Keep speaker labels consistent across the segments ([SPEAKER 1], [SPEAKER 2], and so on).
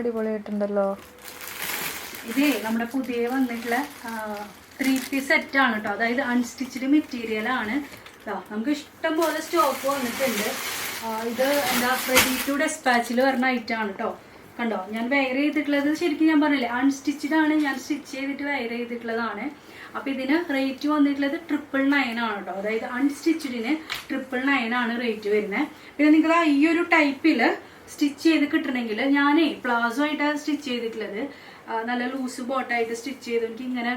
[SPEAKER 1] അടിപൊളിയായിട്ടുണ്ടല്ലോ.
[SPEAKER 2] ഇതേ നമ്മുടെ പുതിയ വന്നിട്ടുള്ള ത്രീ പീസ് സെറ്റ് ആണ് കേട്ടോ അതായത് അൺസ്റ്റിച്ച്ഡ് മെറ്റീരിയൽ ആണ്. നമുക്ക് ഇഷ്ടം പോലെ സ്റ്റോക്ക് വന്നിട്ടുണ്ട്. ഇത് എന്താ റെഡി ടു ഡെസ്പാച്ചിൽ വരുന്ന ഐറ്റം ആണ് കേട്ടോ കണ്ടോ? ഞാൻ വെയർ ചെയ്തിട്ടുള്ളത് ശരിക്കും ഞാൻ പറഞ്ഞില്ലേ അൺസ്റ്റിച്ചഡ് ആണ്. ഞാൻ സ്റ്റിച്ച് ചെയ്തിട്ട് വെയർ ചെയ്തിട്ടുള്ളതാണ്. അപ്പോൾ ഇതിന് റേറ്റ് വന്നിട്ടുള്ളത് ട്രിപ്പിൾ നയൻ ആണ് കേട്ടോ അതായത് അൺസ്റ്റിച്ചഡിന് ട്രിപ്പിൾ നയൻ ആണ് റേറ്റ് വരുന്നത് പിന്നെ നിങ്ങൾ ഈ ഒരു ടൈപ്പിൽ സ്റ്റിച്ച് ചെയ്ത് കിട്ടണമെങ്കിൽ ഞാനേ പ്ലാസോ ആയിട്ടാണ് സ്റ്റിച്ച് ചെയ്തിട്ടുള്ളത്. നല്ല ലൂസ് ബോട്ടായിട്ട് സ്റ്റിച്ച് ചെയ്ത്. എനിക്ക് ഇങ്ങനെ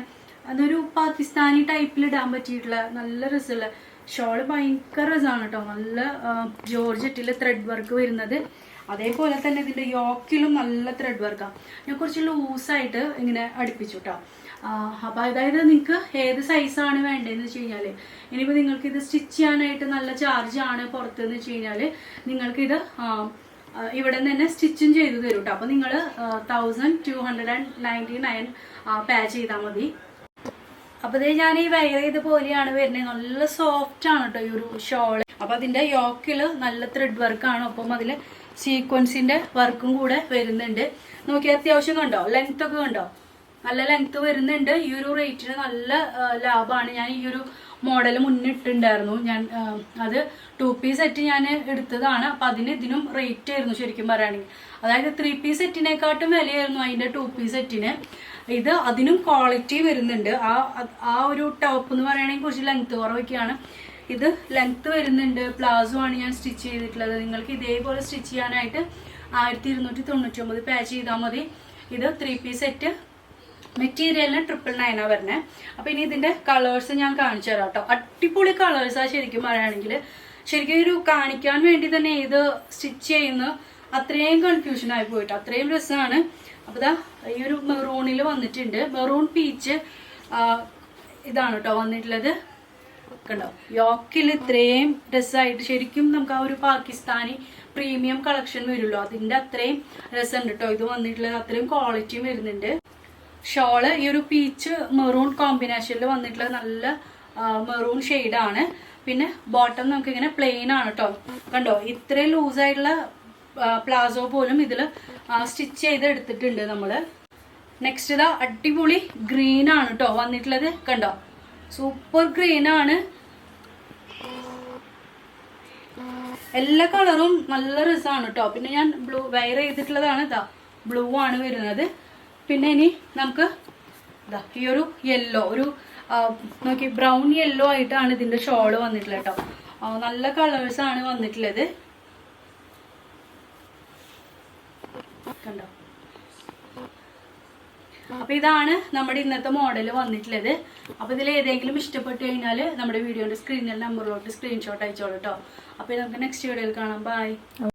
[SPEAKER 2] അതൊരു പാകിസ്ഥാനി ടൈപ്പിൽ ഇടാൻ പറ്റിയിട്ടുള്ള നല്ല രസമുള്ള ഷോൾ ഭയങ്കര രസമാണ് കേട്ടോ നല്ല ജോർജറ്റിൽ ത്രെഡ് വർക്ക് വരുന്നത്. അതേപോലെ തന്നെ ഇതിന്റെ യോക്കിലും നല്ല ത്രെഡ് വർക്കാണ് ഞാൻ കുറച്ച് ലൂസായിട്ട് ഇങ്ങനെ അടുപ്പിച്ചു കേട്ടോ അപ്പോൾ അതായത് നിങ്ങൾക്ക് ഏത് സൈസാണ് വേണ്ടതെന്ന് വെച്ച് കഴിഞ്ഞാൽ ഇനിയിപ്പോൾ നിങ്ങൾക്ക് ഇത് സ്റ്റിച്ച് ചെയ്യാനായിട്ട് നല്ല ചാർജ് ആണ് പുറത്തെന്ന് വെച്ച് കഴിഞ്ഞാൽ നിങ്ങൾക്കിത് ഇവിടെ നിന്ന് തന്നെ സ്റ്റിച്ചും ചെയ്തു തരും കേട്ടോ അപ്പോൾ നിങ്ങൾ thousand two hundred and ninety nine pay ചെയ്താൽ മതി. അപ്പൊ ദേ ഞാൻ ഈ വയർ ചെയ്ത പോലെയാണ് വരുന്നത്. നല്ല സോഫ്റ്റ് ആണ് കേട്ടോ ഈ ഒരു ഷോൾ. അപ്പൊ അതിന്റെ യോക്കിൽ നല്ല ത്രെഡ് ആണ്. അപ്പം അതിൽ സീക്വൻസിന്റെ വർക്കും കൂടെ വരുന്നുണ്ട്. നോക്കി അത്യാവശ്യം കണ്ടോ? ലെങ്ത് ഒക്കെ കണ്ടോ? നല്ല ലെങ്ത് വരുന്നുണ്ട്. ഈ ഒരു റേറ്റിന് നല്ല ലാഭമാണ് ഞാൻ ഈ ഒരു മോഡൽ മുന്നിട്ടുണ്ടായിരുന്നു ഞാൻ അത് ടു പീസ് സെറ്റ് ഞാൻ എടുത്തതാണ്. അപ്പം അതിന് ഇതിനും റേറ്റ് ആയിരുന്നു ശരിക്കും പറയുകയാണെങ്കിൽ. അതായത് ത്രീ പീസ് സെറ്റിനെക്കാട്ടും വിലയായിരുന്നു അതിന്റെ ടു പീസ് സെറ്റിന് ഇത് അതിനും ക്വാളിറ്റി വരുന്നുണ്ട്. ആ ആ ഒരു ടോപ്പ് എന്ന് പറയുകയാണെങ്കിൽ കുറച്ച് ലെങ്ത് കുറവൊക്കെയാണ്. ഇത് ലെങ്ത് വരുന്നുണ്ട്. പ്ലാസോ ആണ് ഞാൻ സ്റ്റിച്ച് ചെയ്തിട്ടുള്ളത്. നിങ്ങൾക്ക് ഇതേപോലെ സ്റ്റിച്ച് ചെയ്യാനായിട്ട് ആയിരത്തി ഇരുന്നൂറ്റി തൊണ്ണൂറ്റി ഒമ്പത് പേ ചെയ്താൽ മതി. ഇത് ത്രീ പീസ് സെറ്റ് മെറ്റീരിയലിന് ട്രിപ്പിൾ നയനാ വരണേ അപ്പൊ ഇനി ഇതിന്റെ കളേഴ്സ് ഞാൻ കാണിച്ചു തരാം കേട്ടോ. അടിപൊളി കളേഴ്സാ ശരിക്കും പറയുകയാണെങ്കിൽ. ശരിക്കും ഒരു കാണിക്കാൻ വേണ്ടി തന്നെ ഇത് സ്റ്റിച്ച് ചെയ്യുന്ന അത്രയും കൺഫ്യൂഷൻ ആയി പോയിട്ട് അത്രയും രസമാണ് അപ്പൊ ഇതാ ഈ ഒരു മെറൂണിൽ വന്നിട്ടുണ്ട്. മെറൂൺ പീച്ച് ഇതാണ് കേട്ടോ വന്നിട്ടുള്ളത്. കണ്ടോ? യോക്കിൽ ഇത്രയും രസമായിട്ട് ശരിക്കും നമുക്ക് ആ ഒരു പാകിസ്ഥാനി പ്രീമിയം കളക്ഷൻ വരുമല്ലോ അതിന്റെ അത്രയും രസമുണ്ട് കേട്ടോ. ഇത് വന്നിട്ടുള്ളത് അത്രയും ക്വാളിറ്റിയും വരുന്നുണ്ട്. ഷോൾ ഈ ഒരു പീച്ച് മെറൂൺ കോമ്പിനേഷനിൽ വന്നിട്ടുള്ള നല്ല മെറൂൺ ആണ് പിന്നെ ബോട്ടം നമുക്ക് ഇങ്ങനെ പ്ലെയിൻ ആണ് കേട്ടോ കണ്ടോ? ഇത്രയും ലൂസായിട്ടുള്ള പ്ലാസോ പോലും ഇതിൽ സ്റ്റിച്ച് ചെയ്ത് എടുത്തിട്ടുണ്ട് നമ്മൾ നെക്സ്റ്റ് ഇതാ അടിപൊളി ഗ്രീൻ ആണ് കേട്ടോ വന്നിട്ടുള്ളത്. കണ്ടോ? സൂപ്പർ ഗ്രീൻ ആണ്. എല്ലാ കളറും നല്ല രസമാണ് കേട്ടോ പിന്നെ ഞാൻ ബ്ലൂ വയർ ചെയ്തിട്ടുള്ളതാണ് ഇതാ ബ്ലൂ ആണ് വരുന്നത്. പിന്നെ ഇനി നമുക്ക് ഈ ഒരു യെല്ലോ ഒരു നോക്കി ബ്രൗൺ യെല്ലോ ആയിട്ടാണ് ഇതിന്റെ ഷോൾ വന്നിട്ടുള്ളത് കേട്ടോ. നല്ല കളേഴ്സ് ആണ് വന്നിട്ടുള്ളത്. കണ്ടോ? അപ്പൊ ഇതാണ് നമ്മുടെ ഇന്നത്തെ മോഡൽ വന്നിട്ടുള്ളത്. അപ്പൊ ഇതിൽ ഏതെങ്കിലും ഇഷ്ടപ്പെട്ട് കഴിഞ്ഞാൽ നമ്മുടെ വീഡിയോന്റെ സ്ക്രീനിൽ നമ്പറിലോട്ട് സ്ക്രീൻഷോട്ട് അയച്ചോളൂ കേട്ടോ. അപ്പൊ നമുക്ക് നെക്സ്റ്റ് വീഡിയോയിൽ കാണാം. ബൈ